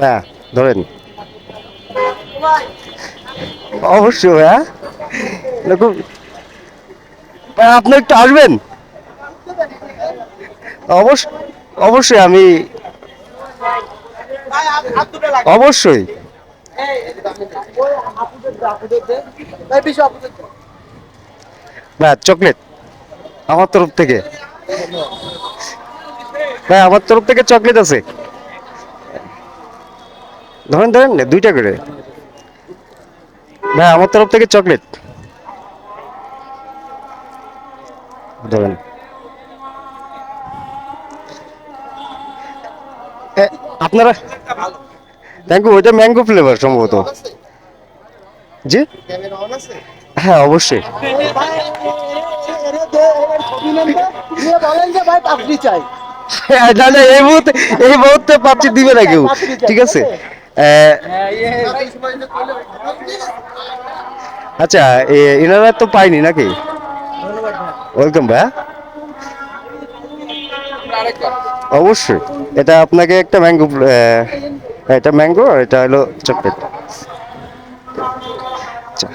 হ্যাঁ ধরেন। অবশ্যই হ্যাঁ? দেখুন ভাই, আপনি একটু আসবেন? অবশ্য অবশ্যই আমি অবশ্যই। না চকলেট আমার তরফ থেকে। ভাই আমার তরফ থেকে চকলেট আছে। ধরেন ধরেন না, দুইটা করে। ভাই আমার তরফ থেকে চকলেট। ধরেন। আপনারা থ্যাংক ইউ ওইটা ম্যাঙ্গো ফ্লেভার সম্ভবত। জি? হ্যাঁ অবশ্যই। হ্যাঁ, এই মুহূর্তে এই মুহূর্তে পাচ্ছি দিবে না কেউ। ঠিক আছে? আচ্ছা এনারা তো পাইনি নাকি? ওয়েলকাম ভাই অবশ্যই। এটা আপনাকে একটা ম্যাঙ্গো এটা ম্যাঙ্গো আর এটা হলো চকলেট আচ্ছা।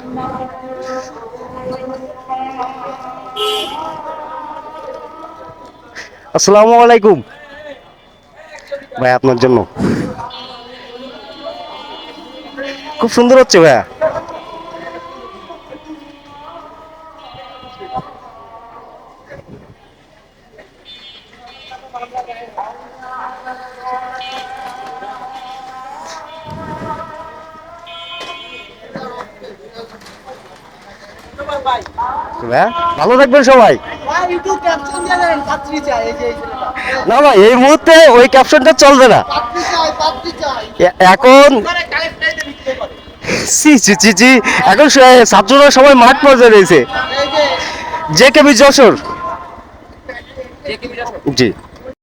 আসসালামু আলাইকুম। ভাই, আপনার জন্য। খুব সুন্দর হচ্ছে ভাইয়া। ভালো থাকবেন সবাই। ভাই না না এই মুহূর্তে ওই ক্যাপশনটা চলবে না। এখন সি জি জি জি এখন ছাত্ররা সবাই মাঠ পর্যায়ে রয়েছে। J K B Jashore? জি।